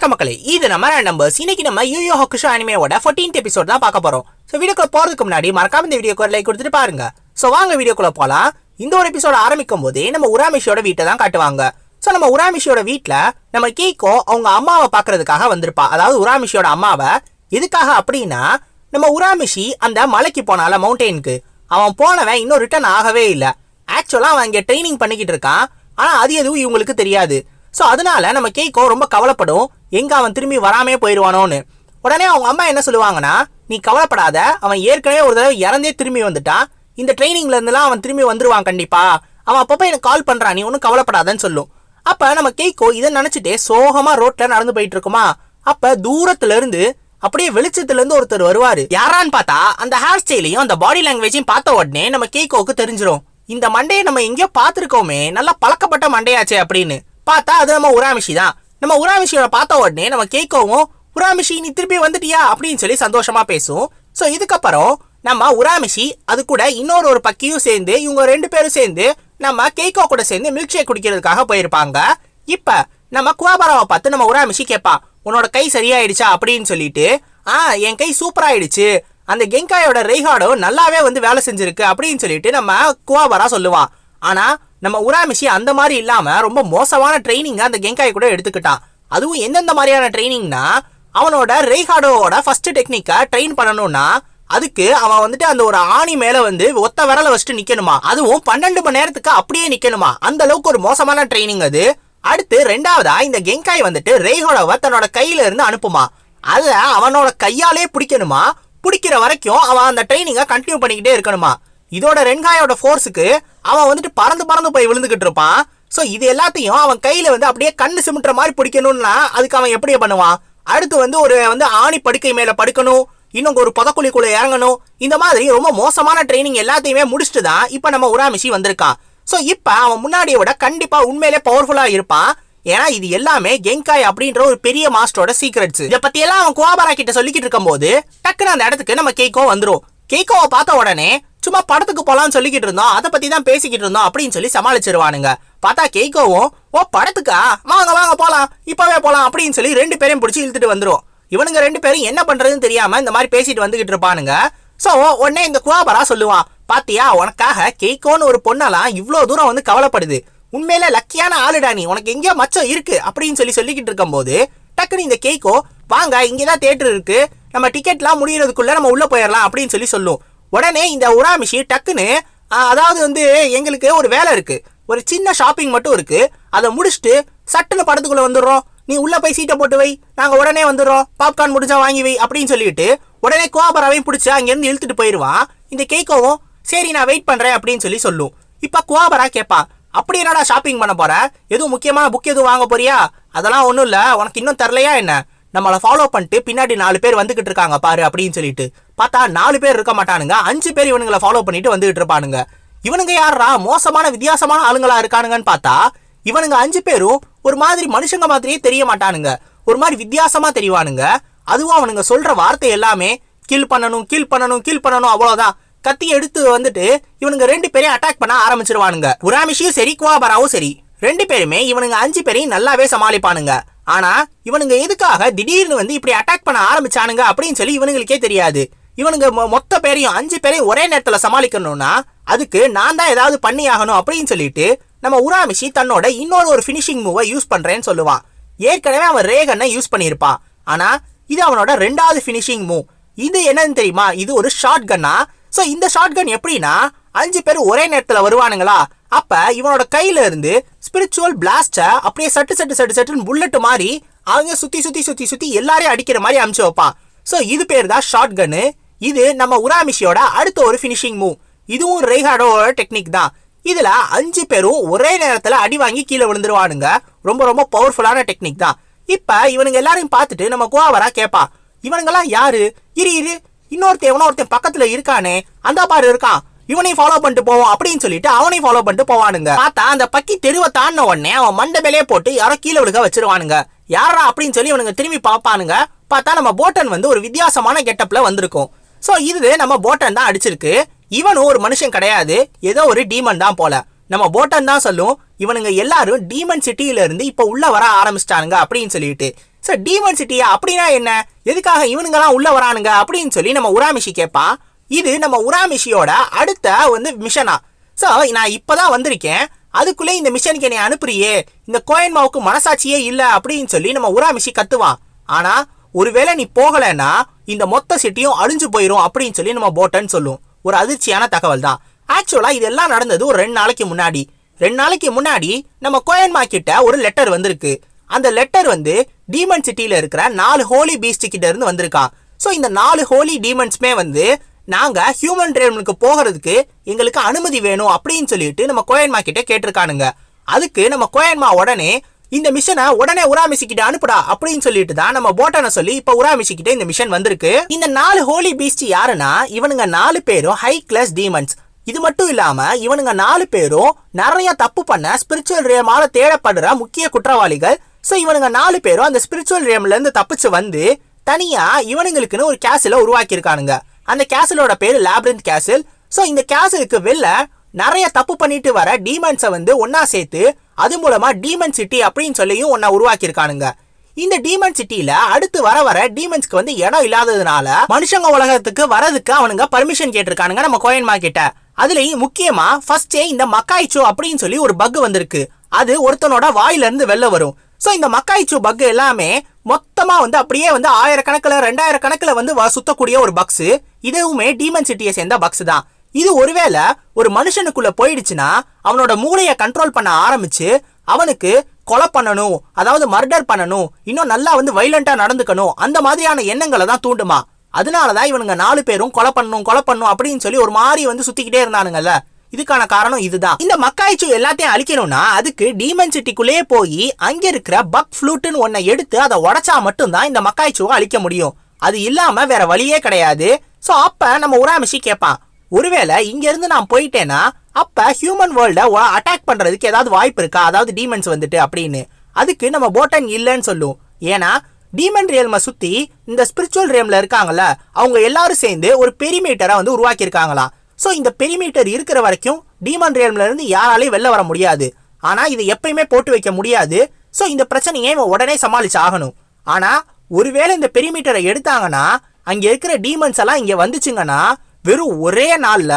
வணக்க மக்களே இது நம்ம நம்பர்ஸ் இன்னைக்கு நம்ம யூயோ ஹொக்குஷோ அனிமேவோட 14th எபிசோட் தான் பார்க்க போறோம். ஸோ வீடியோக்குள்ள போறதுக்கு முன்னாடி மறக்காம இந்த வீடியோக்கு ஒரு லைக் கொடுத்துட்டு பாருங்க. ஸோ வாங்க வீடியோக்குள்ள போலாம். இந்த ஒரு எபிசோட ஆரம்பிக்கும் போதே நம்ம உராமிஷியோட வீட்டை தான் காட்டுவாங்க. ஸோ நம்ம உராமிஷியோட வீட்டில் நம்ம கேக்கோ அவங்க அம்மாவை பார்க்கறதுக்காக வந்திருப்பா. அதாவது உராமிஷியோட அம்மாவை. எதுக்காக அப்படின்னா நம்ம உராமிஷி அந்த மலைக்கு போனால மவுண்டெயினுக்கு அவன் போனவன் இன்னும் ரிட்டர்ன் ஆகவே இல்லை. ஆக்சுவலாக அவன் இங்கே ட்ரைனிங் பண்ணிக்கிட்டு இருக்கான். ஆனால் அது எதுவும் இவங்களுக்கு தெரியாது. ஸோ அதனால நம்ம கேக்கோ ரொம்ப கவலைப்படும். எங்கே அவன் திரும்பி வராமே போயிடுவானோன்னு. உடனே அவங்க அம்மா என்ன சொல்லுவாங்கன்னா நீ கவலைப்படாத அவன் ஏற்கனவே ஒரு தடவை இறந்தே திரும்பி வந்துட்டான். இந்த ட்ரைனிங்லேருந்துலாம் அவன் திரும்பி வந்துருவான் கண்டிப்பாக அவன் அப்பப்போ எனக்கு கால் பண்ணுறான் நீ ஒன்றும் கவலைப்படாதன்னு சொல்லும். அப்போ நம்ம கேக்கோ இதை நினச்சிட்டே சோகமாக ரோட்டில் நடந்து போயிட்டு இருக்குமா? அப்போ தூரத்துலேருந்து அப்படியே வெளிச்சத்துலேருந்து ஒருத்தர் வருவார். யாரான்னு பார்த்தா அந்த ஹேர் ஸ்டைலையும் அந்த பாடி லாங்குவேஜையும் பார்த்த உடனே நம்ம கேக்கோவுக்கு தெரிஞ்சிடும் இந்த மண்டையை நம்ம எங்கேயோ பார்த்துருக்கோமே நல்லா பழக்கப்பட்ட மண்டையாச்சே அப்படின்னு. பார்த்தா அது நம்ம உராமிஷி தான். நம்ம உராமிஷியோட பார்த்த உடனே நம்ம கேட்கவும் உராமிஷி நீ திருப்பி வந்துட்டியா? அப்படின்னு சொல்லி சந்தோஷமா பேசும். ஸோ இதுக்கப்புறம் நம்ம உராமிஷி அது கூட இன்னொரு ஒரு பக்கியும் சேர்ந்து இவங்க ரெண்டு பேரும் சேர்ந்து நம்ம கேக்கோ கூட சேர்ந்து மில்க் ஷேக் குடிக்கிறதுக்காக போயிருப்பாங்க. இப்ப நம்ம குவாபராவை பார்த்து நம்ம உராமிஷி கேட்பா உன்னோட கை சரியாயிடுச்சா? அப்படின்னு சொல்லிட்டு ஆ என் கை சூப்பர் ஆயிடுச்சு. அந்த கெங்காயோட ரெய்காடோ நல்லாவே வந்து வேலை செஞ்சிருக்கு. அப்படின்னு சொல்லிட்டு நம்ம குவாபரா சொல்லுவான் ஆனா நம்ம உராமிஷி அந்த மாதிரி இல்லாமல் ரொம்ப மோசமான ட்ரைனிங்கை அந்த கெங்காய் கூட எடுத்துக்கிட்டான் அதுவும் எந்தெந்த மாதிரியான ட்ரைனிங்னா அவனோட ரெய்ஹாடோவோட ஃபர்ஸ்ட் டெக்னிக்கை ட்ரெயின் பண்ணணும்னா அதுக்கு அவன் வந்துட்டு அந்த ஒரு ஆணி மேல வந்து ஒத்த விரல வச்சுட்டு நிக்கணுமா? அதுவும் பன்னெண்டு மணி நேரத்துக்கு அப்படியே நிக்கணுமா? அந்த அளவுக்கு ஒரு மோசமான ட்ரைனிங் அது. அடுத்து ரெண்டாவதா இந்த கெங்காய் வந்துட்டு ரெய்ஹோடோவை தன்னோட கையில இருந்து அனுப்புமா? அதை அவனோட கையாலே பிடிக்கணுமா? பிடிக்கிற வரைக்கும் அவன் அந்த ட்ரைனிங்கை கண்டினியூ பண்ணிக்கிட்டே இருக்கணுமா? இதோட ரென்காயோட ஃபோர்ஸுக்கு அவன் வந்துட்டு பறந்து பறந்து போய் விழுந்துகிட்டு இருப்பான். ஸோ இது எல்லாத்தையும் அவன் கையில் வந்து அப்படியே கண்ணு சிமிட்டுற மாதிரி பிடிக்கணும்னா அதுக்கு அவன் எப்படி பண்ணுவான்? அடுத்து வந்து ஒரு வந்து ஆணி படுக்கை மேலே படுக்கணும் இன்னும் ஒரு புதக்குழிக்குள்ளே இறங்கணும். இந்த மாதிரி ரொம்ப மோசமான ட்ரைனிங் எல்லாத்தையுமே முடிச்சுட்டு தான் இப்போ நம்ம உராமிஷி வந்திருக்கான் ஸோ இப்போ அவன் முன்னாடியை விட கண்டிப்பாக உண்மையிலே பவர்ஃபுல்லாக இருப்பான். ஏன்னா இது எல்லாமே கெங்காய் அப்படின்ற ஒரு பெரிய மாஸ்டரோட சீக்ரெட்ஸ் இதை பற்றி எல்லாம் அவன் குவாபரா கிட்ட சொல்லிக்கிட்டு இருக்கும்போது டக்குன்னு அந்த இடத்துக்கு நம்ம கேக்கோ வந்துடும் கேக்கோவை பார்த்த உடனே சும்மா படத்துக்கு போலாம்னு சொல்லிக்கிட்டு இருந்தோம். அதை பத்தி தான் பேசிக்கிட்டு இருந்தோம் அப்படின்னு சொல்லி சமாளிச்சிருவானுங்க. பார்த்தா கேக்கோவும் ஓ படத்துக்கா? வாங்க வாங்க போலாம். இப்பவே போலாம் அப்படின்னு சொல்லி ரெண்டு பேரையும் பிடிச்சி இழுத்துட்டு வந்துரும். இவனுங்க ரெண்டு பேரும் என்ன பண்றதுன்னு தெரியாம இந்த மாதிரி பேசிட்டு வந்துகிட்டு இருப்பானுங்க. ஸோ உடனே இந்த குவாபரா சொல்லுவான் பாத்தியா உனக்காக கேக்கோன்னு ஒரு பொண்ணெல்லாம் இவ்வளோ தூரம் வந்து கவலைப்படுது. உண்மையில லக்கியான ஆளுடா நீ. உனக்கு எங்கேயோ மச்சம் இருக்கு அப்படின்னு சொல்லி சொல்லிக்கிட்டு இருக்கும்போது டக்குன்னு இந்த கேக்கோ வாங்க இங்கே தான் தேட்டர் இருக்கு. நம்ம டிக்கெட்லாம் முடியறதுக்குள்ள நம்ம உள்ள போயிடலாம் அப்படின்னு சொல்லி சொல்லும். உடனே இந்த உராமிஷி டக்குன்னு அதாவது வந்து எங்களுக்கு ஒரு வேலை இருக்குது ஒரு சின்ன ஷாப்பிங் மட்டும் இருக்குது அதை முடிச்சுட்டு சட்டுன்னு படத்துக்குள்ளே வந்துடுறோம். நீ உள்ளே போய் சீட்டை போட்டு வை. நாங்கள் உடனே வந்துடுறோம். பாப்கார்ன் முடிஞ்சா வாங்கி வை அப்படின்னு சொல்லிட்டு உடனே குவாபராவையும் பிடிச்சி அங்கேருந்து இழுத்துட்டு போயிடுவான் இந்த கேக்கோவும் சரி நான் வெயிட் பண்ணுறேன் அப்படின்னு சொல்லி சொல்லும். இப்போ குவாபரா கேட்பா அப்படி என்னடா ஷாப்பிங் பண்ண போற? எதுவும் முக்கியமான புக் எதுவும் வாங்க போறியா? அதெல்லாம் ஒன்றும் இல்லை. உனக்கு இன்னும் தரலையா என்ன? நம்மளை ஃபாலோ பண்ணிட்டு பின்னாடி நாலு பேர் வந்துகிட்டு இருக்காங்க பாரு அப்படின்னு சொல்லிட்டு. பார்த்தா நாலு பேர் இருக்க மாட்டானுங்க. அஞ்சு பேர் இவனுங்களை ஃபாலோ பண்ணிட்டு வந்துகிட்டு இருப்பானுங்க. இவனுங்க யாரா மோசமான வித்தியாசமான ஆளுங்களா இருக்கானுங்கன்னு பார்த்தா இவனுங்க அஞ்சு பேரும் ஒரு மாதிரி மனுஷங்க மாதிரியே தெரிய மாட்டானுங்க. ஒரு மாதிரி வித்தியாசமா தெரிவானுங்க. அதுவும் அவனுங்க சொல்ற வார்த்தை எல்லாமே கில் பண்ணணும் கில் பண்ணணும் கில் பண்ணணும் அவ்வளோதான் கத்தி எடுத்து வந்துட்டு இவனுங்க ரெண்டு பேரையும் அட்டாக் பண்ண ஆரம்பிச்சிருவானுங்க. உராமிஷியும் சரி குவாபராவும் சரி. ரெண்டு பேருமே இவனுங்க அஞ்சு பேரையும் நல்லாவே சமாளிப்பானுங்க. ஆனா இவனுங்க எதுக்காக திடீர்னு வந்து இப்படி அட்டாக் பண்ண ஆரம்பிச்சானுங்க அப்படின்னு சொல்லி இவனுங்களுக்கே தெரியாது. இவனுங்க மொ- மொத்த பேரையும் அஞ்சு பேரையும் ஒரே நேரத்துல சமாளிக்கணும்னா அதுக்கு நான் தான் ஏதாவது பண்ணி ஆகணும் அப்படின்னு சொல்லிட்டு நம்ம உராமிஷி தன்னோட இன்னொரு ஒரு ஃபினிஷிங் மூவை யூஸ் பண்றேன்னு சொல்லுவான். ஏற்கனவே அவன் ரேகனை யூஸ் பண்ணியிருப்பான். ஆனா இது அவனோட ரெண்டாவது ஃபினிஷிங் மூவ் இது என்னன்னு தெரியுமா? இது ஒரு ஷார்ட் கன்னா ஸோ இந்த ஷார்ட் கன் எப்படின்னா அஞ்சு பேர் ஒரே நேரத்தில் வருவானுங்களா? அப்ப இவனோட கையில இருந்து ஸ்பிரிச்சுவல் பிளாஸ்டை அப்படியே சட்டு சட்டு சட்டு சட்டுன்னு புல்லட் மாதிரி அவங்க சுத்தி சுத்தி சுத்தி சுத்தி எல்லாரையும் அடிக்கிற மாதிரி அமுச்சு வைப்பான் ஸோ இது பேர் தான் ஷார்ட் கன்னு இது நம்ம உராமிஷியோட அடுத்த ஒரு ஃபினிஷிங் மூவ் இதுவும் ரெய்ஹாடோட டெக்னிக் தான். இதுல அஞ்சு பேரும் ஒரே நேரத்துல அடி வாங்கி கீழே விழுந்துருவானுங்க. ரொம்ப ரொம்ப பவர்ஃபுல்லான டெக்னிக் தான். இப்ப இவனுங்க எல்லாரையும் பார்த்துட்டு நம்ம கோவரா கேட்பா இவனுங்கெல்லாம் யாரு? இரு இரு. இன்னொருத்தன் எவனோ ஒருத்தன் பக்கத்துல இருக்கானே. அந்த பாரு இருக்கான். இவனையும் ஃபாலோ பண்ணிட்டு போவோம் அப்படின்னு சொல்லிட்டு அவனையும் ஃபாலோ பண்ணிட்டு போவானுங்க. பார்த்தா அந்த பக்கி தெருவை தாண்டின உடனே அவன் மண்டை போட்டு யாரோ கீழே விழுக வச்சிருவானுங்க. யாரா அப்படின்னு சொல்லி இவனுங்க திரும்பி பார்ப்பானுங்க. பார்த்தா நம்ம போட்டன் வந்து ஒரு வித்தியாசமான கெட்டப்ல வந்திருக்கும். ஸோ இது நம்ம போட்டன் தான் அடிச்சிருக்கு. இவனும் ஒரு மனுஷன் கிடையாது. ஏதோ ஒரு டீமன் தான் போல. நம்ம போட்டன் தான் சொல்லும் இவனுங்க எல்லாரும் டீமன் சிட்டியில இருந்து உள்ளே உள்ள வர ஆரம்பிச்சிட்டானுங்க அப்படின்னு சொல்லிட்டு. ஸோ டீமன் சிட்டியா அப்படின்னா என்ன? எதுக்காக இவனுங்கெல்லாம் உள்ள வரானுங்க அப்படின்னு சொல்லி நம்ம உராமிஷி கேட்பான். இது நம்ம உராமிஷியோட அடுத்த வந்து மிஷனா. ஸோ நான் இப்போ தான் வந்திருக்கேன். அதுக்குள்ளே இந்த மிஷனுக்கு என்னை அனுப்புறியே. இந்த கோயன்மாவுக்கு மனசாட்சியே இல்லை அப்படின்னு சொல்லி நம்ம உராமிஷி கத்துவான். ஆனால் ஒருவேளை நீ போகலைன்னா இந்த மொத்த சிட்டியும் அழிஞ்சு போயிடும் அப்படின்னு சொல்லி நம்ம போட்டன்னு சொல்லும். ஒரு அதிர்ச்சியான தகவல் தான். ஆக்சுவலாக இதெல்லாம் நடந்தது ஒரு ரெண்டு நாளைக்கு முன்னாடி. ரெண்டு நாளைக்கு முன்னாடி நம்ம கோயன்மா கிட்ட ஒரு லெட்டர் வந்திருக்கு. அந்த லெட்டர் வந்து டீமன் சிட்டியில் இருக்கிற நாலு ஹோலி பீஸ்ட் கிட்ட இருந்து வந்திருக்கான் ஸோ இந்த நாலு ஹோலி டீமன்ஸ்மே வந்து நாங்க ஹியூமன் ரேம்னுக்கு போகிறதுக்கு எங்களுக்கு அனுமதி வேணும் அப்படின்னு சொல்லிட்டு நம்ம கோயன்மா கிட்ட கேட்டிருக்கானுங்க. அதுக்கு நம்ம கோயன்மா உடனே இந்த மிஷனை உடனே உராமிசி கிட்ட அனுப்புடா அப்படின்னு சொல்லிட்டு தான் நம்ம போட்டனை சொல்லி இப்ப உராமிசி கிட்ட இந்த மிஷன் வந்திருக்கு. இந்த நாலு ஹோலி பீஸ்ட் யாருன்னா இவனுங்க நாலு பேரும் ஹை கிளாஸ் டீமன்ஸ் இது மட்டும் இல்லாம இவனுங்க நாலு பேரும் நிறைய தப்பு பண்ண ஸ்பிரிச்சுவல் ரேமால தேடப்படுற முக்கிய குற்றவாளிகள். சோ இவனுங்க நாலு பேரும் அந்த ஸ்பிரிச்சுவல் ரேம்ல இருந்து தப்பிச்சு வந்து தனியா இவனுங்களுக்குன்னு ஒரு கேசில உருவாக்கி இருக்கானுங்க அந்த கேசலோட பேர் லேப்ரிந்த் கேசல். ஸோ இந்த கேசலுக்கு வெளில நிறைய தப்பு பண்ணிட்டு வர டீமன்ஸை வந்து ஒன்னா சேர்த்து அது மூலமா டீமன் சிட்டி அப்படின்னு சொல்லியும் ஒன்னா உருவாக்கியிருக்கானுங்க. இந்த டீமன் சிட்டியில அடுத்து வர வர டீமன்ஸ்க்கு வந்து இடம் இல்லாததுனால மனுஷங்க உலகத்துக்கு வரதுக்கு அவனுங்க பர்மிஷன் கேட்டிருக்கானுங்க நம்ம கோயன்மா கிட்ட அதுலயும் முக்கியமா ஃபர்ஸ்டே இந்த மக்காய்ச்சோ அப்படின்னு சொல்லி ஒரு பக் வந்திருக்கு. அது ஒருத்தனோட வாயிலிருந்து வெளில வரும். ஸோ இந்த மக்காய்ச்சோ பக் எல்லாமே மொத்தமாக வந்து அப்படியே வந்து ஆயிரக்கணக்கில் ரெண்டாயிரக்கணக்கில் வந்து வ- சுத்தக்கூடிய ஒரு பக்ஸு இதுவுமே டீமன் சிட்டியை சேர்ந்த பக்ஸ் தான். இது ஒருவேளை ஒரு மனுஷனுக்குள்ள போயிடுச்சுன்னா அவனோட மூளையை கண்ட்ரோல் பண்ண ஆரம்பிச்சு அவனுக்கு கொலை பண்ணணும் அதாவது மர்டர் பண்ணணும் இன்னும் நல்லா வந்து வைலண்டா நடந்துக்கணும் அந்த மாதிரியான எண்ணங்களை தான் தூண்டுமா. அதனால தான் இவனுங்க நாலு பேரும் கொலை பண்ணணும் கொலை பண்ணணும் அப்படின்னு சொல்லி ஒரு மாதிரி வந்து சுத்திக்கிட்டே இருந்தானுங்கல்ல. இதுக்கான காரணம் இதுதான். இந்த மக்காய்ச்சு எல்லாத்தையும் அழிக்கணும்னா அதுக்கு டீமன் சிட்டிக்குள்ளேயே போய் அங்க இருக்கிற பக் ஃப்ளூட்னு ஒன்னை எடுத்து அதை உடைச்சா மட்டும்தான் இந்த மக்காய்ச்சுவை அழிக்க முடியும். அது இல்லாம வேற வழியே கிடையாது. சோ அப்ப நம்ம உராமிஷி கேட்பான் ஒருவேளை இங்க இருந்து நான் போயிட்டேன்னா அப்ப ஹியூமன் வேர்ல்ட அட்டாக் பண்றதுக்கு ஏதாவது வாய்ப்பு இருக்கா? அதாவது டீமன்ஸ் வந்துட்டு அப்படின்னு. அதுக்கு நம்ம போட்டன் இல்லைன்னு சொல்லும். ஏன்னா டீமன் ரியல்மை சுத்தி இந்த ஸ்பிரிச்சுவல் ரேம்ல இருக்காங்கல்ல அவங்க எல்லாரும் சேர்ந்து ஒரு பெரிமீட்டரை வந்து உருவாக்கி ஸோ இந்த பெரிமீட்டர் இருக்கிற வரைக்கும் டீமன் ரியல்ம்ல யாராலையும் வெளில வர முடியாது. ஆனால் இதை எப்பயுமே போட்டு வைக்க முடியாது. ஸோ இந்த பிரச்சனையை இவன் உடனே சமாளிச்சு ஆகணும். ஆனால் ஒருவேளை இந்த பெரிமீட்டரை எடுத்தாங்கன்னா அங்கே இருக்கிற டீமன்ஸ் எல்லாம் இங்கே வந்துச்சுங்கன்னா வெறும் ஒரே நாளில்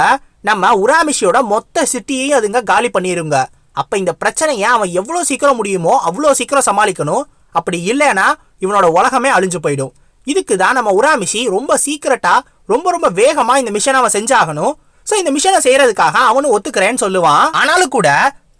நம்ம உராமிஷியோட மொத்த சிட்டியையும் அதுங்க காலி பண்ணிடுங்க அப்போ இந்த பிரச்சனையை அவன் எவ்வளோ சீக்கிரம் முடியுமோ அவ்வளோ சீக்கிரம் சமாளிக்கணும். அப்படி இல்லைன்னா இவனோட உலகமே அழிஞ்சு போயிடும். இதுக்கு தான் நம்ம உராமிஷி ரொம்ப சீக்கிரட்டாக ரொம்ப ரொம்ப வேகமாக இந்த மிஷனை அவன் செஞ்சாகணும். ஸோ இந்த மிஷனை செய்யறதுக்காக அவனும் ஒத்துக்கிறேன்னு சொல்லுவான். ஆனாலும் கூட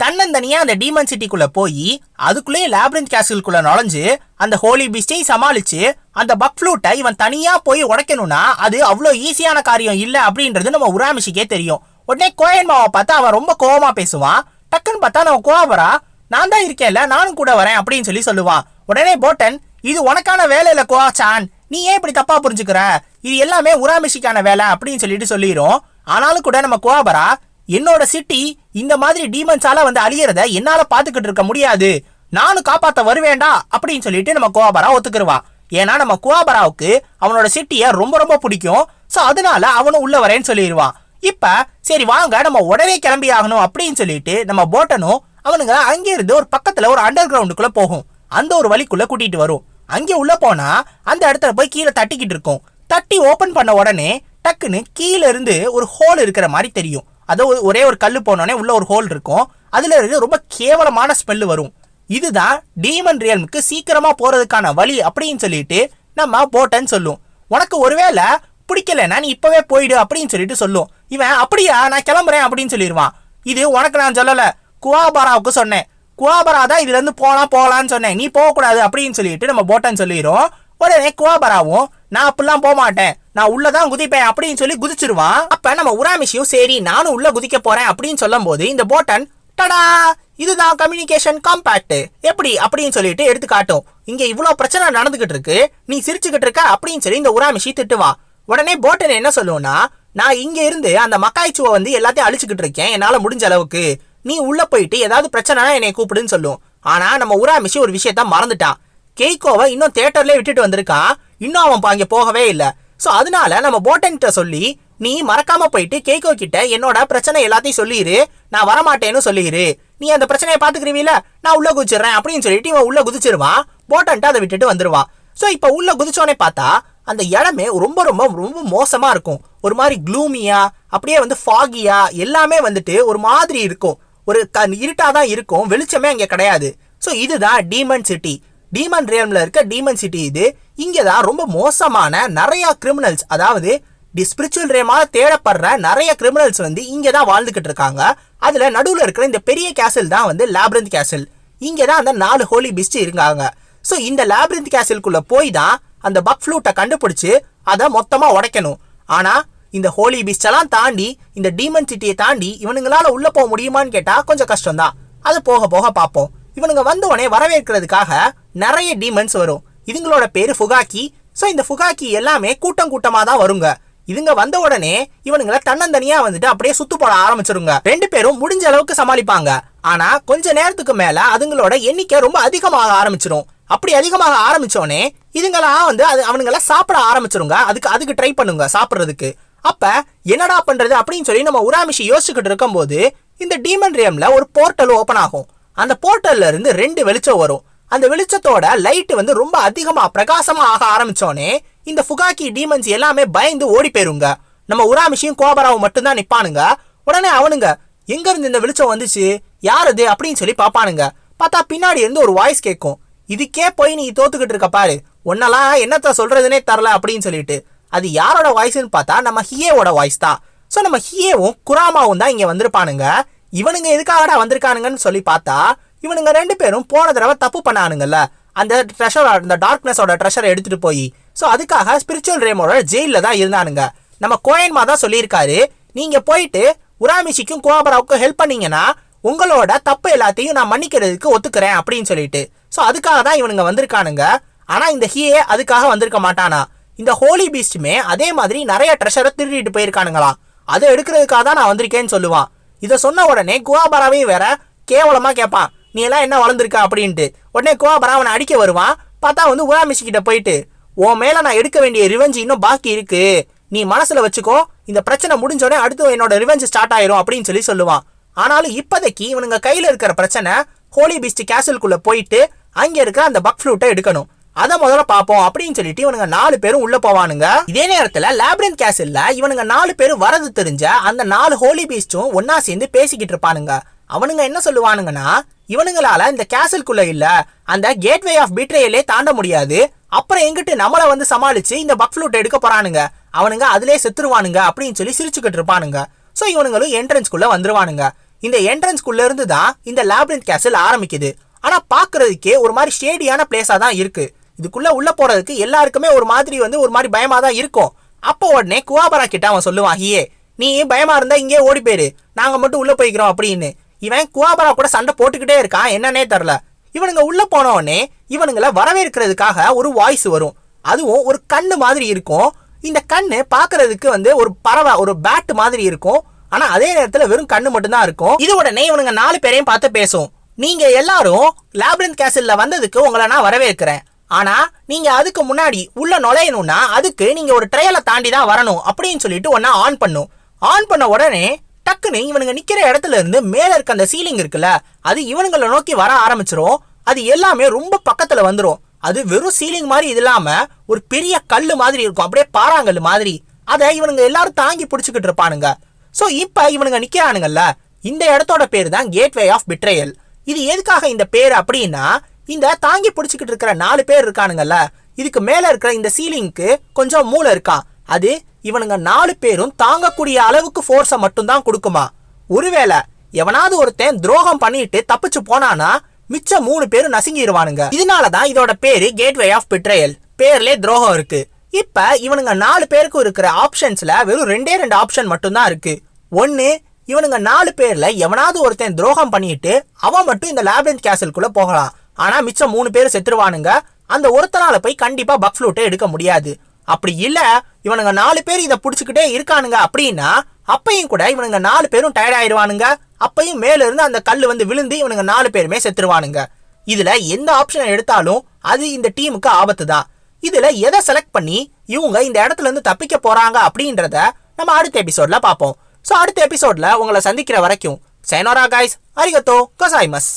தன்னந்தனியா அந்த டீமன் சிட்டிக்குள்ள போய் அதுக்குள்ளேயே லேப்ரின் கேசல்குள்ள நுழைஞ்சு அந்த ஹோலி பீஸ்டையும் சமாளிச்சு அந்த பக் ஃப்ளூட்டை இவன் தனியா போய் உடைக்கணும்னா அது அவ்வளோ ஈஸியான காரியம் இல்லை அப்படின்றது நம்ம உராமிஷிக்கே தெரியும். உடனே கோயன் மாவை பார்த்தா அவன் ரொம்ப கோவமா பேசுவான். டக்குன்னு பார்த்தா நம்ம கோவரா நான் தான் இருக்கேன்ல நானும் கூட வரேன் அப்படின்னு சொல்லி சொல்லுவான். உடனே போட்டன் இது உனக்கான வேலை கோவா கோவாச்சான் நீ ஏன் இப்படி தப்பா புரிஞ்சுக்கிற? இது எல்லாமே உராமிஷிக்கான வேலை அப்படின்னு சொல்லிட்டு சொல்லிரும். ஆனாலும் கூட நம்ம கோவரா என்னோட சிட்டி இந்த மாதிரி டீமன்ஸால வந்து அழியறத என்னால பாத்துக்கிட்டு இருக்க முடியாது. நானும் காப்பாத்த வருவேண்டா அப்படின்னு சொல்லிட்டு நம்ம குவாபரா ஒத்துக்கிருவான் ஏன்னா நம்ம குவாபராவுக்கு அவனோட சிட்டிய ரொம்ப ரொம்ப பிடிக்கும். சோ அதனால அவனும் உள்ள வரேன்னு சொல்லிடுவான் இப்ப சரி வாங்க நம்ம உடனே கிளம்பி ஆகணும் அப்படின்னு சொல்லிட்டு நம்ம போட்டனும். அவனுங்க அங்கிருந்து ஒரு பக்கத்துல ஒரு அண்டர் கிரவுண்டுக்குள்ள போகும். அந்த ஒரு வழிக்குள்ள கூட்டிட்டு வரும். அங்கே உள்ள போனா அந்த இடத்துல போய் கீழே தட்டிக்கிட்டு இருக்கும். தட்டி ஓபன் பண்ண உடனே டக்குன்னு கீழே இருந்து ஒரு ஹோல் இருக்கிற மாதிரி தெரியும். அதாவது ஒரே ஒரு கல் போனோடனே உள்ள ஒரு ஹோல் இருக்கும். அதுல இருந்து ரொம்ப கேவலமான ஸ்மெல் வரும். இதுதான் டீமன் ரியல்முக்கு சீக்கிரமா போறதுக்கான வழி அப்படின்னு சொல்லிட்டு நம்ம போட்டன்னு சொல்லும். உனக்கு ஒருவேளை பிடிக்கலன்னா நீ இப்பவே போயிடு அப்படின்னு சொல்லிட்டு சொல்லும். இவன் அப்படியா நான் கிளம்புறேன் அப்படின்னு சொல்லிடுவான். இது உனக்கு நான் சொல்லல. குவாபராவுக்கு சொன்னேன். குவாபரா தான் இதுல இருந்து போலாம் சொன்னேன். நீ போகக்கூடாது அப்படின்னு சொல்லிட்டு நம்ம போட்டேன்னு சொல்லிடுறோம். உடனே குவாபராவும் நான் அப்படிலாம் போக மாட்டேன் நான் உள்ளதான் குதிப்பேன் அப்படின்னு சொல்லி குதிச்சிருவான். அப்ப நம்ம உராமிஷியும் சரி நானும் உள்ள குதிக்க போறேன் அப்படின்னு சொல்லும் போது இந்த போட்டன் டடா இதுதான் கம்யூனிகேஷன் காம்பாக்ட் எப்படி? அப்படின்னு சொல்லிட்டு எடுத்து காட்டும். இங்க இவ்வளவு பிரச்சனை நடந்துகிட்டு இருக்கு. நீ சிரிச்சுக்கிட்டு இருக்க அப்படின்னு சொல்லி இந்த உராமிஷி திட்டுவா. உடனே போட்டன் என்ன சொல்லுவோம்னா நான் இங்க இருந்து அந்த மக்காய்ச்சுவை வந்து எல்லாத்தையும் அழிச்சுக்கிட்டு இருக்கேன். என்னால முடிஞ்ச அளவுக்கு நீ உள்ள போயிட்டு ஏதாவது பிரச்சனைனா என்னை கூப்பிடுன்னு சொல்லும். ஆனா நம்ம உராமிஷி ஒரு விஷயத்த மறந்துட்டான். கெய்கோவை இன்னும் தேட்டர்லேயே விட்டுட்டு வந்திருக்கான் இன்னும் அவன் பா- போகவே இல்லை. ஸோ அதனால நம்ம போட்டன்கிட்ட சொல்லி நீ மறக்காம போயிட்டு கேக்கோ கிட்ட என்னோட பிரச்சனை எல்லாத்தையும் சொல்லிடு நான் வரமாட்டேன்னு சொல்லிடு நீ அந்த பிரச்சனையை பாத்துக்கிறீவில நான் உள்ள குதிச்சிடுறேன் அப்படின்னு சொல்லிட்டு இவன் உள்ள குதிச்சிருவான். போட்டன்ட்டு அதை விட்டுட்டு வந்துருவான். ஸோ இப்போ உள்ள குதிச்சோனே பார்த்தா அந்த இடமே ரொம்ப ரொம்ப ரொம்ப மோசமா இருக்கும். ஒரு மாதிரி க்ளூமியா அப்படியே வந்து ஃபாகியா எல்லாமே வந்துட்டு ஒரு மாதிரி இருக்கும். ஒரு க இருட்டா தான் இருக்கும். வெளிச்சமே அங்கே கிடையாது. ஸோ இதுதான் டீமன் சிட்டி டீமன் ரியம்ல இருக்க டீமன் சிட்டி இது. இங்கே தான் ரொம்ப மோசமான நிறையா கிரிமினல்ஸ் அதாவது டி ஸ்பிரிச்சுவல் ரேமா தேடப்படுற நிறைய கிரிமினல்ஸ் வந்து இங்கே தான் வாழ்ந்துக்கிட்டு இருக்காங்க. அதில் நடுவில் இருக்கிற இந்த பெரிய கேசல் தான் வந்து லேப்ரந்த் கேசல் இங்கே தான் அந்த நாலு ஹோலி பிஸ்ட் இருக்காங்க. ஸோ இந்த லேப்ரந்த் கேசலுக்குள்ளே போய் தான் அந்த பக் ஃப்ளூட்டை கண்டுபிடிச்சி அதை மொத்தமாக உடைக்கணும். ஆனால் இந்த ஹோலி பீச் தாண்டி இந்த டீமன் சிட்டியை தாண்டி இவனுங்களால் உள்ளே போக முடியுமான்னு கேட்டால் கொஞ்சம் கஷ்டம் தான் அது போக போக பார்ப்போம். இவனுங்க வந்த உடனே வரவேற்கிறதுக்காக நிறைய டீமன்ஸ் வரும். இதுங்களோட பேர் ஃபுகாக்கி. ஸோ இந்த ஃபுகாக்கி எல்லாமே கூட்டம் கூட்டமாக தான் வருங்க. இதுங்க வந்த உடனே இவனுங்களை தன்னந்தனியா வந்துட்டு அப்படியே சுத்து போட ஆரம்பிச்சிருங்க. ரெண்டு பேரும் முடிஞ்ச அளவுக்கு சமாளிப்பாங்க. ஆனா கொஞ்ச நேரத்துக்கு மேல அதுங்களோட எண்ணிக்கை ரொம்ப அதிகமாக ஆரம்பிச்சிடும் அப்படி அதிகமாக ஆரம்பிச்சோடனே இதுங்களா வந்து அது அவனுங்கள சாப்பிட ஆரம்பிச்சிருங்க. அதுக்கு அதுக்கு ட்ரை பண்ணுங்க சாப்பிட்றதுக்கு. அப்ப என்னடா பண்றது அப்படின்னு சொல்லி நம்ம உராமிஷி யோசிச்சுக்கிட்டு இருக்கும்போது இந்த டீமன் ரேம்ல ஒரு போர்ட்டல் ஓபன் ஆகும். அந்த போர்ட்டல்ல இருந்து ரெண்டு வெளிச்சம் வரும். அந்த வெளிச்சத்தோட லைட் வந்து ரொம்ப அதிகமா பிரகாசமா ஆக ஆரம்பிச்சோனே இந்த ஃபுகாக்கி டீமன்ஸ் எல்லாமே பயந்து ஓடி போயிருங்க. நம்ம உராமிஷியும் கோபராவும் மட்டும்தான் நிப்பானுங்க. உடனே அவனுங்க எங்க இருந்து இந்த வெளிச்சம் வந்துச்சு? யார் அது? அப்படின்னு சொல்லி பாப்பானுங்க பார்த்தா பின்னாடி இருந்து ஒரு வாய்ஸ் கேட்கும். இதுக்கே போய் நீ தோத்துக்கிட்டு இருக்க பாரு. உன்னெல்லாம் என்னத்த சொல்றதுனே தரல அப்படின்னு சொல்லிட்டு. அது யாரோட வாய்ஸ்ன்னு பார்த்தா நம்ம ஹியேவோட வாய்ஸ் தான். ஸோ நம்ம ஹியேவும் குராமாவும் தான் இங்கே வந்திருப்பானுங்க. இவனுங்க எதுக்காகடா வந்திருக்கானுங்கன்னு சொல்லி பார்த்தா இவனுங்க ரெண்டு பேரும் போன தடவை தப்பு பண்ணானுங்கல்ல. அந்த ட்ரெஷர் அந்த டார்க்னஸோட ட்ரெஷரை எடுத்துட்டு போய். ஸோ அதுக்காக ஸ்பிரிச்சுவல் ரேமோட ஜெயிலில் தான் இருந்தானுங்க. நம்ம கோயன்மா தான் சொல்லியிருக்காரு. நீங்கள் போயிட்டு உராமிஷிக்கும் கோபராவுக்கும் ஹெல்ப் பண்ணீங்கன்னா உங்களோட தப்பு எல்லாத்தையும் நான் மன்னிக்கிறதுக்கு ஒத்துக்கிறேன் அப்படின்னு சொல்லிட்டு. ஸோ அதுக்காக தான் இவனுங்க வந்திருக்கானுங்க. ஆனால் இந்த ஹீயே அதுக்காக வந்திருக்க மாட்டானா? இந்த ஹோலி பீஸ்டுமே அதே மாதிரி நிறைய ட்ரெஷரை திருடிட்டு போயிருக்கானுங்களாம். அதை எடுக்கிறதுக்காக தான் நான் வந்திருக்கேன்னு சொல்லுவான். இதை சொன்ன உடனே குவாபராவையும் வேற கேவலமாக கேட்பான் நீ எல்லாம் என்ன வளர்ந்துருக்க? அப்படின்ட்டு. உடனே குவாபரா அவனை அடிக்க வருவான். பார்த்தா வந்து உராமிஷி கிட்ட போயிட்டு உன் மேலே நான் எடுக்க வேண்டிய ரிவெஞ்சு இன்னும் பாக்கி இருக்கு. நீ மனசில் வச்சுக்கோ. இந்த பிரச்சனை முடிஞ்ச உடனே அடுத்து என்னோட ரிவெஞ்சு ஸ்டார்ட் ஆயிரும் அப்படின்னு சொல்லி சொல்லுவான். ஆனாலும் இப்போதைக்கு இவனுங்க கையில் இருக்கிற பிரச்சனை ஹோலி பீஸ்ட் கேசலுக்குள்ளே போயிட்டு அங்கே இருக்கிற அந்த பக் ஃப்ளூட்டை எடுக்கணும். அதை முதல்ல பார்ப்போம் அப்படின்னு சொல்லிட்டு இவனுங்க நாலு பேரும் உள்ள போவானுங்க. இதே நேரத்துல லேப்ரின் கேசல்ல இவனுங்க நாலு பேரும் வரது தெரிஞ்ச அந்த நாலு ஹோலி பீஸ்டும் ஒன்னா சேர்ந்து பேசிக்கிட்டு இருப்பானுங்க. அவனுங்க என்ன சொல்லுவானுங்கன்னா இவனுங்களால இந்த கேசல்குள்ள இல்ல அந்த கேட்வே ஆஃப் பீட்ரேயிலே தாண்ட முடியாது. அப்புறம் எங்கிட்டு நம்மளை வந்து சமாளிச்சு இந்த பக் ஃப்ளூட் எடுக்க போறானுங்க? அவனுங்க அதிலே செத்துருவானுங்க அப்படின்னு சொல்லி சிரிச்சுக்கிட்டு இருப்பானுங்க. ஸோ இவனுங்களும் என்ட்ரன்ஸ்குள்ள வந்துருவானுங்க. இந்த என்ட்ரன்ஸ்குள்ள இருந்து தான் இந்த லேப்ரின் கேசல் ஆரம்பிக்குது. ஆனா பாக்குறதுக்கே ஒரு மாதிரி ஷேடியான பிளேஸா தான் இருக்கு. இதுக்குள்ளே உள்ளே போகிறதுக்கு எல்லாருக்குமே ஒரு மாதிரி வந்து ஒரு மாதிரி பயமாக தான் இருக்கும். அப்போ உடனே குவாபரா கிட்ட அவன் சொல்லுவான் ஹியே நீ பயமாக இருந்தால் இங்கே ஓடி போயிரு. நாங்கள் மட்டும் உள்ளே போய்க்கிறோம் அப்படின்னு. இவன் குவாபரா கூட சண்டை போட்டுக்கிட்டே இருக்கான் என்னன்னே தெரில இவனுங்க உள்ளே போன உடனே இவனுங்களை வரவேற்கிறதுக்காக ஒரு வாய்ஸ் வரும். அதுவும் ஒரு கண்ணு மாதிரி இருக்கும். இந்த கண்ணு பார்க்கறதுக்கு வந்து ஒரு பறவை ஒரு பேட் மாதிரி இருக்கும். ஆனால் அதே நேரத்தில் வெறும் கண்ணு மட்டும்தான் இருக்கும். இது உடனே இவனுங்க நாலு பேரையும் பார்த்து பேசும். நீங்கள் எல்லாரும் லேப்ரிந்த் கேசல்ல வந்ததுக்கு உங்களை நான் வரவேற்கிறேன். ஆனா நீங்க அதுக்கு முன்னாடி உள்ள நுழையணும்னா அதுக்கு நீங்க ஒரு ட்ரையலை தாண்டி தான் வரணும் அப்படின்னு சொல்லிட்டு ஒன்னா ஆன் பண்ணும். ஆன் பண்ண உடனே டக்குன்னு இவனுங்க நிக்கிற இடத்துல இருந்து மேல இருக்க அந்த சீலிங் இருக்குல்ல அது இவனுங்களை நோக்கி வர ஆரம்பிச்சிரும். அது எல்லாமே ரொம்ப பக்கத்துல வந்துரும். அது வெறும் சீலிங் மாதிரி இது இல்லாம ஒரு பெரிய கல் மாதிரி இருக்கும். அப்படியே பாறாங்கல் மாதிரி. அதை இவனுங்க எல்லாரும் தாங்கி பிடிச்சிக்கிட்டு இருப்பானுங்க. ஸோ இப்போ இவனுங்க நிற்கிறானுங்கல்ல இந்த இடத்தோட பேர் தான் கேட்வே ஆஃப் பிட்ரேயல் இது எதுக்காக இந்த பேர் அப்படின்னா இந்த தாங்கி பிடிச்சிக்கிட்டு இருக்கிற நாலு பேர் இருக்கானுங்கல்ல இதுக்கு மேல இருக்கிற இந்த சீலிங்க்கு கொஞ்சம் மூளை இருக்கான் அது இவனுங்க நாலு பேரும் தாங்கக்கூடிய அளவுக்கு ஃபோர்ஸை மட்டும்தான் கொடுக்குமா? ஒருவேளை எவனாவது ஒருத்தன் துரோகம் பண்ணிட்டு தப்பிச்சு போனானா மிச்ச மூணு பேரும் நசுங்கிடுவானுங்க இதனாலதான் இதோட பேரு கேட்வே ஆஃப் பிட்ரேயல் பேர்லே துரோகம் இருக்கு. இப்ப இவனுங்க நாலு பேருக்கும் இருக்கிற ஆப்ஷன்ஸ்ல வெறும் ரெண்டே ரெண்டு ஆப்ஷன் மட்டும்தான் இருக்கு. ஒன்னு இவனுங்க நாலு பேர்ல எவனாவது ஒருத்தன் துரோகம் பண்ணிட்டு அவன் மட்டும் இந்த லேப்ரண்ட் கேசலுக்குள்ள போகலாம். ஆனா மிச்சம் மூணு பேர் செத்துருவானுங்க. அந்த ஒருத்தனால போய் கண்டிப்பா பக் ஃப்ளூட்டை எடுக்க முடியாது. அப்படி இல்ல இவனுங்க நாலு பேர் இதை புடிச்சுக்கிட்டே இருக்கானுங்க அப்படின்னா அப்பையும் கூட இவனுங்க நாலு பேரும் டயர்ட் ஆயிடுவானுங்க அப்பையும் மேல இருந்து அந்த கல் வந்து விழுந்து இவனுங்க நாலு பேருமே செத்துருவானுங்க. இதுல எந்த ஆப்ஷனை எடுத்தாலும் அது இந்த டீமுக்கு ஆபத்து தான். இதுல எதை செலக்ட் பண்ணி இவங்க இந்த இடத்துல இருந்து தப்பிக்க போறாங்க அப்படின்றத நம்ம அடுத்த எபிசோட்ல பார்ப்போம். ஸோ அடுத்த எபிசோட்ல உங்களை சந்திக்கிற வரைக்கும் சைனோரா காய்ஸ் அரிகத்தோ கசாய்மஸ்